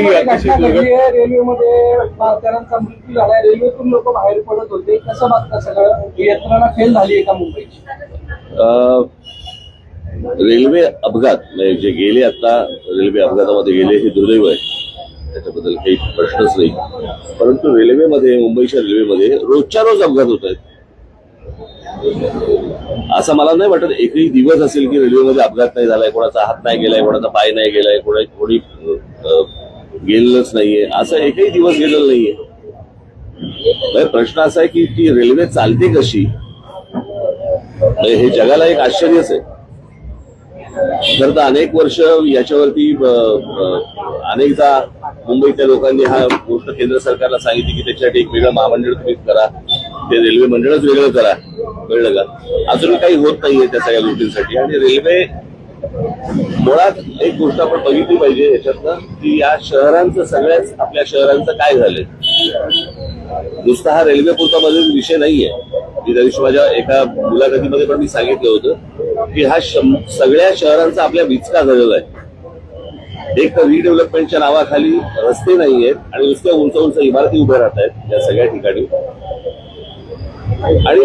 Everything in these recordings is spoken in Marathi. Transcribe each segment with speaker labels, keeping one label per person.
Speaker 1: घटना घडली आहे रेल्वेमध्ये मृत्यू झालाय रेल्वेतून लोक बाहेर पडत होते. कसं सगळं? यंत्रणा फेल झाली आहे का मुंबईची?
Speaker 2: रेल्वे अपघात म्हणजे जे गेले आता रेल्वे अपघातामध्ये गेले हे दुर्दैव आहे. त्याच्याबद्दल काही प्रश्नच नाही. परंतु रेल्वेमध्ये मुंबईच्या रेल्वेमध्ये रोजच्या रोज अपघात होत आहेत. असं मला नाही वाटत एकही दिवस असेल की रेल्वेमध्ये अपघात नाही झालाय कोणाचा हात नाही गेलाय कोणाचा पाय नाही गेलाय कोणा कोणी गेलेलंच नाहीये. असं एकही दिवस गेलेलं नाहीये. म्हणजे प्रश्न असा आहे की ती रेल्वे चालते कशी? म्हणजे हे जगाला एक आश्चर्यच आहे. खर तर अनेक वर्ष याच्यावरती अनेकदा मुंबईतल्या लोकांनी हा गोष्ट केंद्र सरकारला सांगितली की त्याच्यासाठी एक वेगळं महामंडळ तुम्ही करा. ते रेल्वे मंडळच वेगळं करा. कळलं का? अजून काही होत नाहीये त्या सगळ्या गोष्टींसाठी. आणि रेल्वे मुळात एक गोष्ट आपण बघितली पाहिजे याच्यातनं की या शहरांचं सगळ्याच आपल्या शहरांचं काय झालंय? नुसता हा रेल्वे पुरता मध्ये विषय नाहीये. मी दिवशी माझ्या एका मुलाखतीमध्ये पण मी सांगितलं होतं की हा सगळ्या शहरांचा आपल्या विचका झालेला आहे. एक तर रिडेव्हलपमेंटच्या नावाखाली रस्ते नाही आहेत आणि नुसत्या उंच उंच इमारती उभ्या राहत आहेत या सगळ्या ठिकाणी. आणि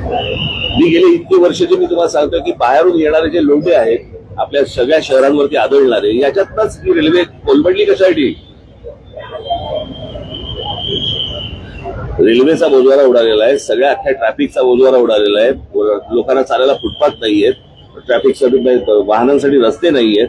Speaker 2: मी गेले इतकी वर्ष जे मी तुम्हाला सांगतो की बाहेरून येणारे जे लोंढे आहेत आपल्या सगळ्या शहरांवरती आदळणारे याच्यातनच ही रेल्वे कोलमडली कशासाठी? रेल्वेचा बोजवारा उडालेला आहे सगळ्या अख्ख्या ट्रॅफिकचा बोजवारा उडालेला आहे. लोकांना चालायला फुटपाथ नाहीयेत ट्रॅफिकसाठी वाहनांसाठी रस्ते नाहीयेत.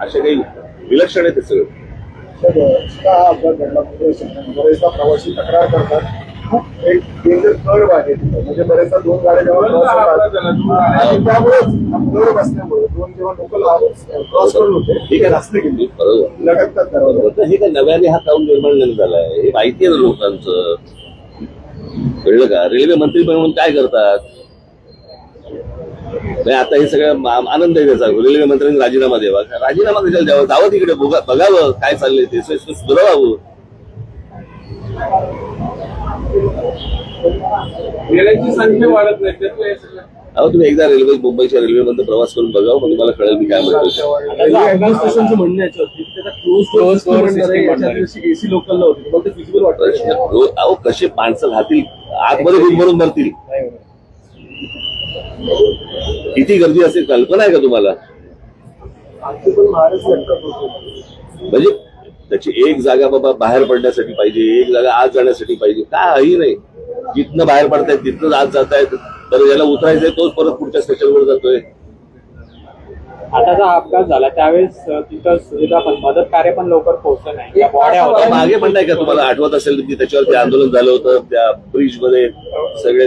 Speaker 2: असे काही विलक्षण आहे ते सगळं.
Speaker 3: का हा अपघात घडला म्हणजे बरेचदा प्रवासी तक्रार करतात. खूप एक डेंजर कर्व आहे तिथं. म्हणजे बरेचदा दोन गाड्या जेव्हा क्रॉस होतात आणि त्यामुळे कर्व बसल्यामुळे दोन जेव्हा लोकल क्रॉस करून होते
Speaker 2: ठीक आहे
Speaker 3: रस्ते गेले.
Speaker 2: बरोबर.
Speaker 3: लटकतात दरवाजा
Speaker 2: बरोबर. तर हे काय नव्याने हा काऊन निर्माण नाही झालाय? हे माहिती आहे ना लोकांचं. कळलं का? रेल्वे मंत्री म्हणून काय करतात? नाही आता हे सगळं मा- आनंद आहे त्याचा. रेल्वे मंत्र्यांनी राजीनामा द्यावा. राजीनामा कशाला द्यावा. जावं तिकडे बघा- बघावं काय चाललंय ते. सुधारावं
Speaker 1: गेल्याची संख्या वाढत नाही त्यातलं हे सगळं.
Speaker 2: अहो तुम्ही एकदा रेल्वे मुंबईच्या रेल्वेमध्ये प्रवास करून बघावं मग तुम्हाला कळेल मी काय म्हणतो
Speaker 1: रेल्वे
Speaker 2: रो- अहो कसे माणसं राहतील? आतमध्ये भरून भरतील किती गर्दी असेल कल्पना आहे का तुम्हाला? म्हणजे त्याची एक जागा बाबा बाहेर पडण्यासाठी पाहिजे एक जागा आत जाण्यासाठी पाहिजे काही नाही. जिथनं बाहेर पडतायत तिथनं आत जातायत. तर ज्याला उतरायचंय तोच परत पुढच्या स्टेशनवर जातोय.
Speaker 4: आता जो अपघात झाला त्यावेळेस तिथं मदत कार्य पण लवकर पोहोचलं नाही.
Speaker 2: मागे पण नाही का तुम्हाला आठवत असेल की त्याच्यावरती आंदोलन झालं होतं त्या ब्रिजमध्ये सगळे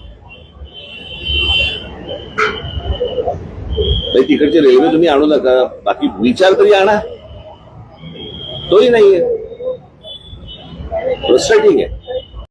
Speaker 2: नाही, तिकडची रेल्वे तुम्ही आणू नका. बाकी विचार तरी आणा. तोही नाहीये. फ्रस्ट्रेटिंग आहे.